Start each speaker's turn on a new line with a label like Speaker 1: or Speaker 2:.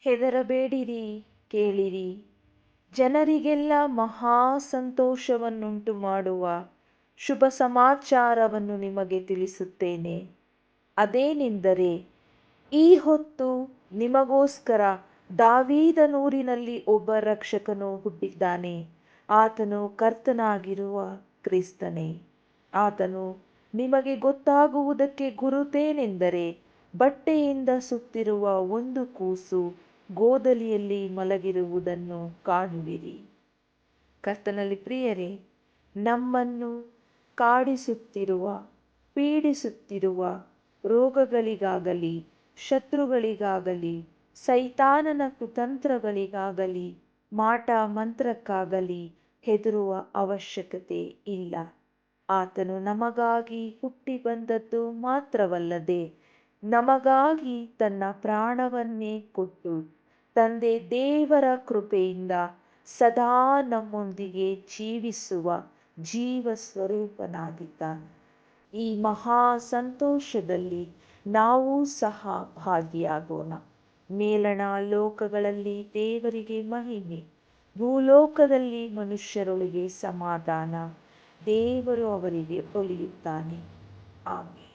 Speaker 1: ಹೆದರಬೇಡಿರಿ, ಕೇಳಿರಿ. ಜನರಿಗೆಲ್ಲ ಮಹಾ ಸಂತೋಷವನ್ನುಂಟು ಮಾಡುವ ಶುಭ ಸಮಾಚಾರವನ್ನು ನಿಮಗೆ ತಿಳಿಸುತ್ತೇನೆ. ಅದೇನೆಂದರೆ, ಈ ಹೊತ್ತು ನಿಮಗೋಸ್ಕರ ದಾವೀದನೂರಿನಲ್ಲಿ ಒಬ್ಬ ರಕ್ಷಕನು ಹುಟ್ಟಿದ್ದಾನೆ. ಆತನು ಕರ್ತನಾಗಿರುವ ಕ್ರಿಸ್ತನೇ. ಆತನು ನಿಮಗೆ ಗೊತ್ತಾಗುವುದಕ್ಕೆ ಗುರುತೇನೆಂದರೆ, ಬಟ್ಟೆಯಿಂದ ಸುತ್ತಿರುವ ಒಂದು ಕೂಸು ಗೋದಲಿಯಲ್ಲಿ ಮಲಗಿರುವುದನ್ನು ಕಾಣುವಿರಿ. ಕರ್ತನಲ್ಲಿ ಪ್ರಿಯರೇ, ನಮ್ಮನ್ನು ಕಾಡಿಸುತ್ತಿರುವ, ಪೀಡಿಸುತ್ತಿರುವ ರೋಗಗಳಿಗಾಗಲಿ, ಶತ್ರುಗಳಿಗಾಗಲಿ, ಸೈತಾನನ ಕುತಂತ್ರಗಳಿಗಾಗಲಿ, ಮಾಟ ಮಂತ್ರಕ್ಕಾಗಲಿ ಹೆದರುವ ಅವಶ್ಯಕತೆ ಇಲ್ಲ. ಆತನು ನಮಗಾಗಿ ಹುಟ್ಟಿ ಬಂದದ್ದು ಮಾತ್ರವಲ್ಲದೆ ನಮಗಾಗಿ ತನ್ನ ಪ್ರಾಣವನ್ನೇ ಕೊಟ್ಟು ತಂದೆ ದೇವರ ಕೃಪೆಯಿಂದ ಸದಾ ನಮ್ಮೊಂದಿಗೆ ಜೀವಿಸುವ ಜೀವ ಸ್ವರೂಪನಾಗಿದ್ದಾನೆ ಈ ಮಹಾ ಸಂತೋಷದಲ್ಲಿ ನಾವು ಸಹ ಭಾಗಿಯಾಗೋಣ. ಮೇಲಣ ಲೋಕಗಳಲ್ಲಿ ದೇವರಿಗೆ ಮಹಿಮೆ, ಭೂಲೋಕದಲ್ಲಿ ಮನುಷ್ಯರೊಳಗೆ ಸಮಾಧಾನ ದೇವರು ಅವರಿಗೆ ಒಲಿಯುತ್ತಾನೆ. ಆಮೇಲೆ